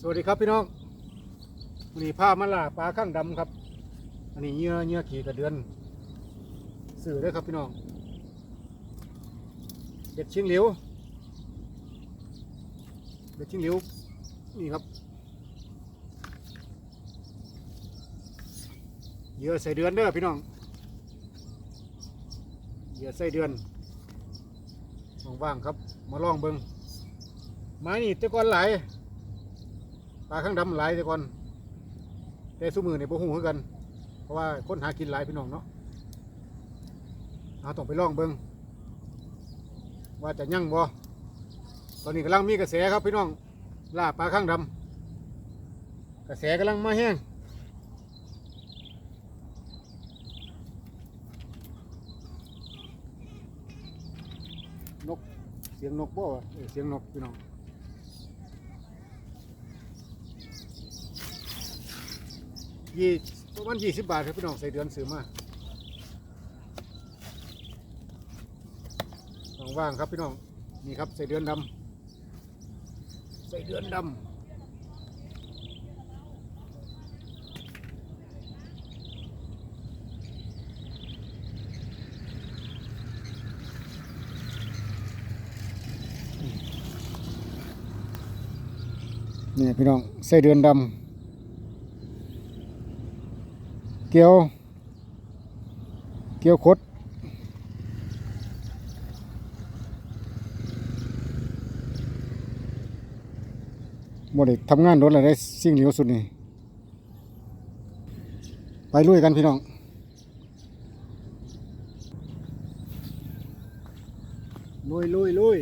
สวัสดีครับพี่น้องวันนี้พามาล่าปลาข้างดำครับ อันนี้เหยื่อเหยื่อขี่กระเดือน สื่อด้วยครับพี่น้องเด็ดชิงเหลียวเด็ดชิงเหลียวนี่ครับเยื่อใส่เดือนเด้อพี่น้องเยื่อใส่เดือนว่างๆครับ มาลองเบิงไม้นี่ตะกอนไหล ปลาข้างดำหลายแต่ก่อน แต่สุมือเนี่ยบ่หูคือนกัน เพราะว่าคนหากินหลายพี่น้องเนาะเอาต้องไปล่องเบิงว่าจะยั่งบ่ตอนนี้กำลังมีกระแสครับพี่น้องล่าปลาข้างดำกระแสกำลังมาแห้งนกเสียงนกบ่วะเออเสียงนกพี่น้อง ยี่ประมาณยี่สิบบาทครับพี่น้องใส่เดือนซื้อมาว่างครับพี่น้องนี่ครับใส่เดือนดำใส่เดือนดำนี่พี่น้องใส่เดือนดำ เกี่ยว เกี่ยวคดบ่ได้ทำงานรถอะไรได้สิ่งเหลียวสุดนี่ ไปลุยกันพี่น้องลุยลุยลุย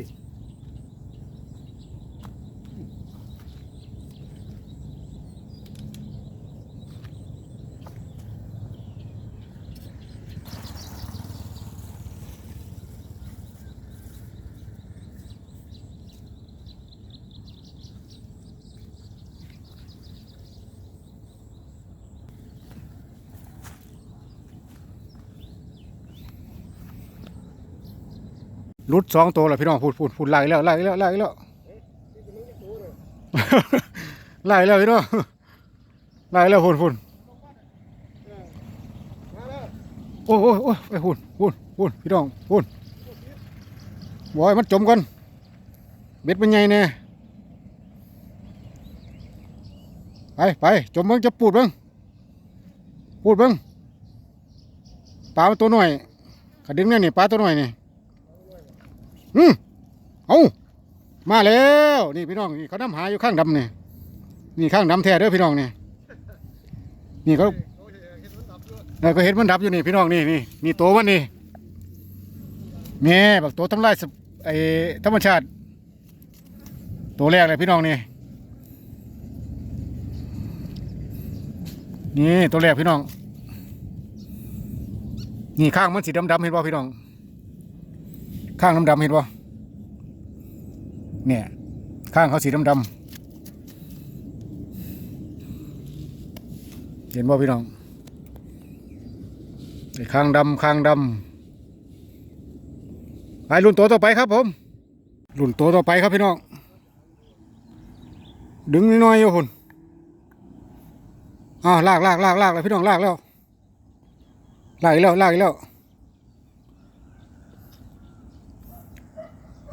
รุดสองตัวแล้วพี่น้องพูดพูดพูดไล่แล้วไล่แล้วไล่แล้วไล่แล้วพี่น้องไล่แล้วพูดพูดโอ้โอ้โอ้ไปพูดพูดพูดพี่น้องพูดบอยมันจมกันเบ็ดมันใหญ่แน่ไปไปจมเบิ้งจะปูดเบิ้งปูดเบิ้งปลาตัวหน่อยขาดึงเนี่ยนี่ปลาตัวหน่อยนี่ อืมเอามาแล้วนี่พี่น้องนี่เขานำหาอยู่ข้างดำนี่นี่ข้างดำแท้เด้อพี่น้องนี่นี่เขานี่ก็เห็นมันดับอยู่นี่พี่น้องนี่นี่นี่ตัวมันนี่แม่บักตัวทำลายไอ้ธรรมชาติ ตัวแรกเลยพี่น้องนี่นี่ตัวแรกพี่น้อง นี่ข้างมันสีดำๆเห็นป่พี่น้อง ข้างดำๆเห็นป่เนี่ย ข้างเขาสีดำๆเห็นป่พี่น้องไอ้ข้างดำข้างดำไปรุ่นตัวต่อไปครับผม รุ่นตัวต่อไปครับพี่น้อง ดึงน้อยๆอยู่คุณอ้าวลากลากลากลากเลยพี่น้องลากแล้วลากอีกแล้วลากอีกแล้ว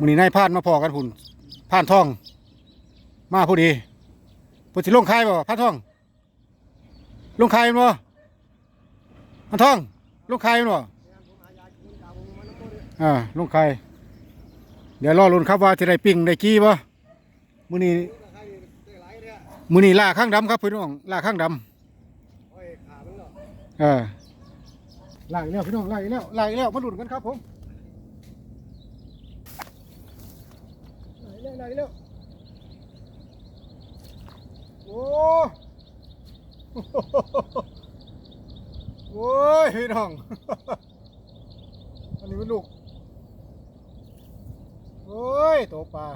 มือนี้นายพานมาพอกันหุ่นพานท่อง มาพอดีพอสิลงคายบ่พานท่อง ลงคายบ่พานท่อง ลงคายบ่อ่าลงคายเดี๋ยวรอลุ้นครับว่าจะได้ปิ้งได้กี้บ่มือนี้มือนี้ล่าข้างดำครับพี่น้องล่าข้างดำเออล่าอีกแล้วพี่น้องล่าอีกแล้วล่าอีกแล้วมาลุ้นกันครับผม ไหล เร็วไหลเร็วโอ้โอ้ยพี่น้อง อันนี้เป็นลูก โอ้ยตัวปลา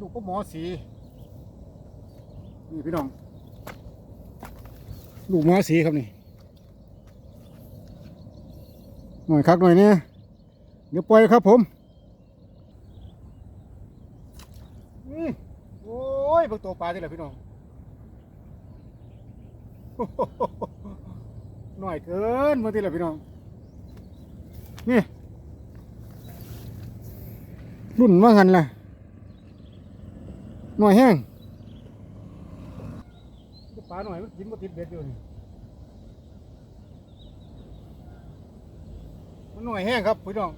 ลูกก็หมอสี นี่พี่น้อง ลูกหมอสีครับนี่ หน่อยคักหน่อยเนี่ยเดี๋ยวปล่อยครับผม โอืมโอ้ ยเบิ่งตัวปลาที่ไหนพี่น้องหน่อยเกินมาที่ไหนพี่น้อง นี่รุ่นว่างันล่ะหน่อยแห้งปลาหน่อยมันกินมาติดเบ็ดอยู่นี่มันหน่อยแห้งครับพี่น้อง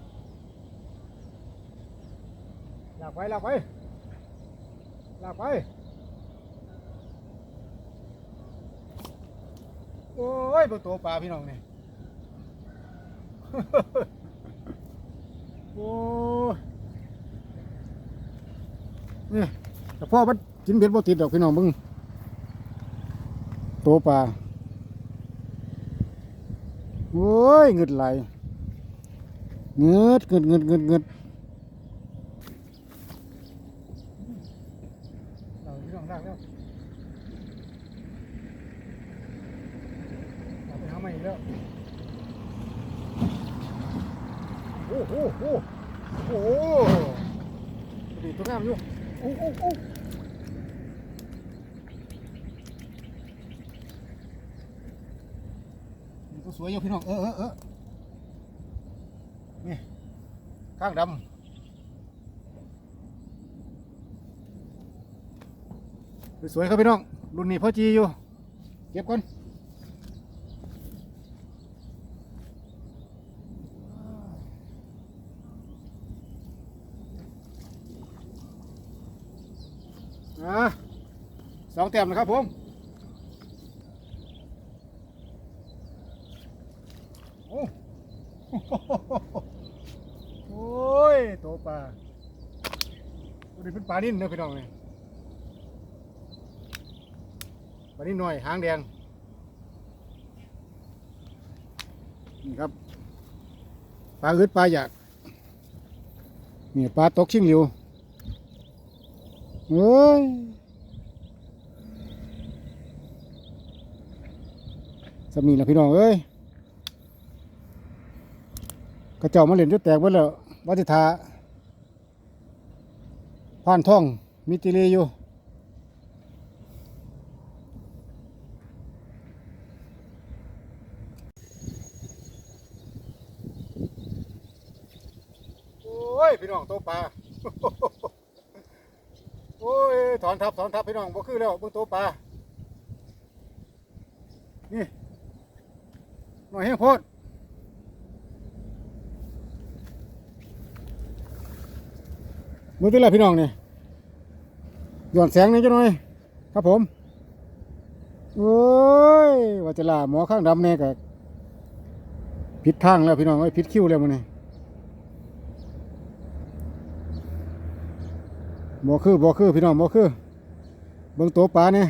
ลากไปลากไป ลากไป โอ้ยเป็นตัวปลาพี่น้องนี่ โอ้ยนี่แต่พ่อมันกินเบ็ดบ่ติดดอกพี่น้องมึงตัวปลา โอ้ยเงึดไหลเงืดเงึดเงึดเงึดเงึดเอาพี่น้องได้แล้วเอาไปหาใหม่อีกแล้ว โอ้โหโอ้โหดีตัวงามอยู่โอ้โอ้โอ้ตัวสวยอยู่พี่น้อง เออเออเออนี่ข้างดำ สวยๆครับพี่น้อง รุ่นนี้พ่อจีอยู่ เก็บก่อนสองเต็มนะครับผมโอ้โอ้ยโตปลาตัวนี้เป็นปลานิ่นนะพี่น้องเนี่ป ลานิ่หน่อยหางแดง นี่ครับ ปลาอึดปลาอยาก นี่ปลาตกชิงหลิวเฮ้ยสำนีละพี่น้องเอ้ยกระเจ้ามาเล่นจนแตกหมดแล้ววัติทาผ่านท่องมิติเลอยู่โอ้ ยพี่น้องตัวปลาโอ้ยถอนทับถอนทับพี่น้องบ่คือแล้วเบิ่งตัวปลานี่หน่อยแห้งโพดมือที่ไรพี่น้องเนี่ยหย่อนแสงหนี่อยจังหน่อยครับผมโอ้ยว่าจะลาหมอข้างดำเนี่ยก็ผิดทางแล้วพี่น้องเอ้ยผิดคิ้วแล้วมันนี่ บ่คือบ่คือพี่น้องบ่คือ เบิ่งตัวปลาเนี่ย